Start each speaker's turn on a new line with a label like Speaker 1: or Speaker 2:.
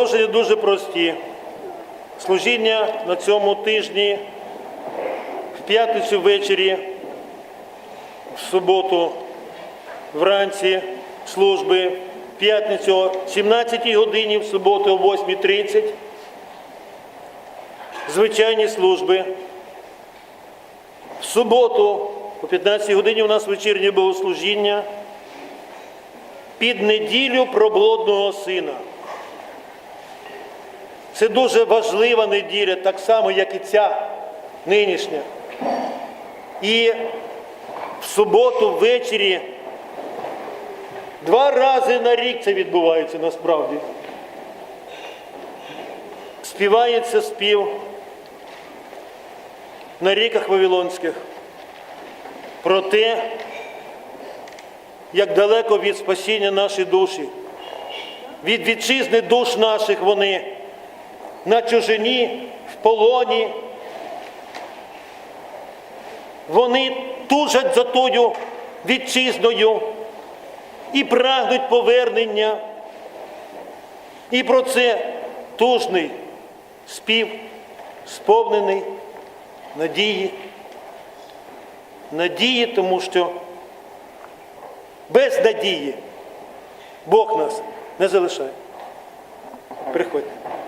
Speaker 1: Положення дуже прості. Служіння на цьому тижні в п'ятницю ввечері, в суботу вранці служби, в п'ятницю о 17 годині, в суботу о 8.30. Звичайні служби. В суботу о 15 годині у нас вечірнє богослужіння. Під неділю про блудного сина. Це дуже важлива неділя, так само, як і ця нинішня. І в суботу ввечері два рази на рік це відбувається насправді. Співається спів на ріках Вавилонських про те, як далеко від спасіння наші душі, від вітчизни душ наших вони на чужині, в полоні. Вони тужать за тою вітчизною і прагнуть повернення. І про це тужний спів, сповнений надії. Надії, тому що без надії Бог нас не залишає. Приходьте.